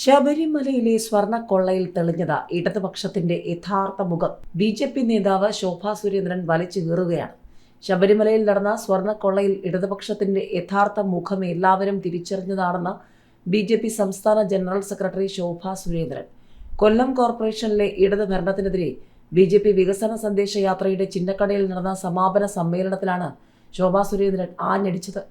ശബരിമലയിലെ സ്വർണക്കൊള്ളയിൽ തെളിഞ്ഞത് ഇടതുപക്ഷത്തിന്റെ യഥാർത്ഥ മുഖം. ബി ജെ പി നേതാവ് ശോഭാ സുരേന്ദ്രൻ വലിച്ചു കീറുകയാണ്. ശബരിമലയിൽ നടന്ന സ്വർണക്കൊള്ളയിൽ ഇടതുപക്ഷത്തിന്റെ യഥാർത്ഥ മുഖം എല്ലാവരും തിരിച്ചറിഞ്ഞതാണെന്ന് ബി ജെ പി സംസ്ഥാന ജനറൽ സെക്രട്ടറി ശോഭാ സുരേന്ദ്രൻ. കൊല്ലം കോർപ്പറേഷനിലെ ഇടതു ഭരണത്തിനെതിരെ ബി ജെ പി വികസന സന്ദേശ യാത്രയുടെ ചിന്നക്കടയിൽ നടന്ന സമാപന സമ്മേളനത്തിലാണ് ശോഭാ സുരേന്ദ്രൻ ആഞ്ഞടിച്ചത്.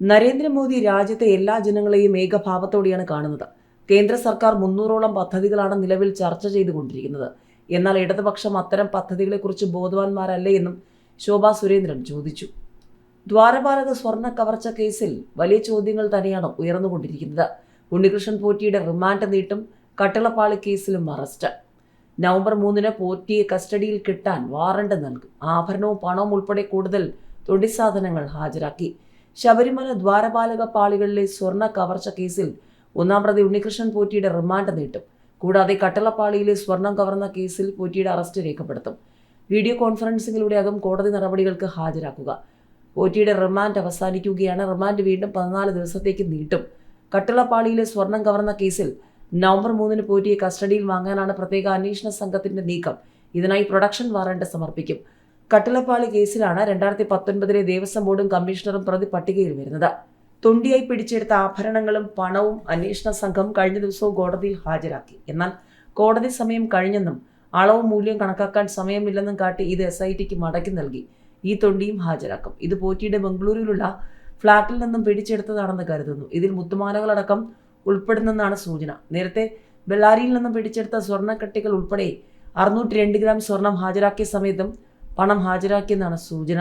നരേന്ദ്രമോദി രാജ്യത്തെ എല്ലാ ജനങ്ങളെയും ഏകഭാവത്തോടെയാണ് കാണുന്നത്. കേന്ദ്ര സർക്കാർ മുന്നൂറോളം പദ്ധതികളാണ് നിലവിൽ ചർച്ച ചെയ്തുകൊണ്ടിരിക്കുന്നത്. എന്നാൽ ഇടതുപക്ഷം അത്തരം പദ്ധതികളെക്കുറിച്ച് ബോധവാന്മാരല്ലേ എന്നും ശോഭാ സുരേന്ദ്രൻ ചോദിച്ചു. ദ്വാരപാലക സ്വർണ കവർച്ച കേസിൽ വലിയ ചോദ്യങ്ങൾ തന്നെയാണ് ഉയർന്നുകൊണ്ടിരിക്കുന്നത്. ഉണ്ണികൃഷ്ണൻ പോറ്റിയുടെ റിമാൻഡ് നീട്ടും കട്ടിളപ്പാളി കേസിലും അറസ്റ്റ്. നവംബർ മൂന്നിന് പോറ്റിയെ കസ്റ്റഡിയിൽ കിട്ടാൻ വാറണ്ട് നൽകും. ആഭരണവും പണവും ഉൾപ്പെടെ കൂടുതൽ തൊടിസാധനങ്ങൾ ഹാജരാക്കി. ശബരിമല ദ്വാരപാലക പാളികളിലെ സ്വർണ കവർച്ച കേസിൽ ഒന്നാം പ്രതി ഉണ്ണികൃഷ്ണൻ പോറ്റിയുടെ റിമാൻഡ് നീട്ടും കൂടാതെ കട്ടളപ്പാളിയിലെ സ്വർണം കവർന്ന കേസിൽ പോറ്റിയുടെ അറസ്റ്റ് രേഖപ്പെടുത്തും. വീഡിയോ കോൺഫറൻസിംഗിലൂടെയാകും കോടതി നടപടികൾക്ക് ഹാജരാക്കുക. പോറ്റിയുടെ റിമാൻഡ് അവസാനിക്കുകയാണ്. റിമാൻഡ് വീണ്ടും പതിനാല് ദിവസത്തേക്ക് നീട്ടും. കട്ടിളപ്പാളിയിലെ സ്വർണം കവർന്ന കേസിൽ നവംബർ മൂന്നിന് പോറ്റിയെ കസ്റ്റഡിയിൽ വാങ്ങാനാണ് പ്രത്യേക അന്വേഷണ സംഘത്തിന്റെ നീക്കം. ഇതിനായി പ്രൊഡക്ഷൻ വാറണ്ട് സമർപ്പിക്കും. കട്ടിളപ്പാളി കേസിലാണ് രണ്ടായിരത്തി പത്തൊൻപതിലെ ദേവസ്വം ബോർഡും കമ്മീഷണറും പ്രതി പട്ടികയിൽ വരുന്നത്. തൊണ്ടിയായി പിടിച്ചെടുത്ത ആഭരണങ്ങളും പണവും അന്വേഷണ സംഘം കഴിഞ്ഞ ദിവസവും കോടതിയിൽ ഹാജരാക്കി. എന്നാൽ കോടതി സമയം കഴിഞ്ഞെന്നും അളവും മൂല്യം കണക്കാക്കാൻ സമയമില്ലെന്നും കാട്ടി ഇത് എസ് ഐ ടിക്ക് മടക്കി നൽകി. ഈ തൊണ്ടിയും ഹാജരാക്കും. ഇത് പോറ്റിയുടെ ബംഗളൂരുവിലുള്ള ഫ്ളാറ്റിൽ നിന്നും പിടിച്ചെടുത്തതാണെന്ന് കരുതുന്നു. ഇതിൽ മുത്തുമാലകളടക്കം ഉൾപ്പെടുന്നെന്നാണ് സൂചന. നേരത്തെ ബെള്ളാരിയിൽ നിന്നും പിടിച്ചെടുത്ത സ്വർണക്കട്ടികൾ ഉൾപ്പെടെ അറുന്നൂറ്റി രണ്ട് ഗ്രാം സ്വർണം ഹാജരാക്കിയ സമയത്തും പണം ഹാജരാക്കിയെന്നാണ് സൂചന.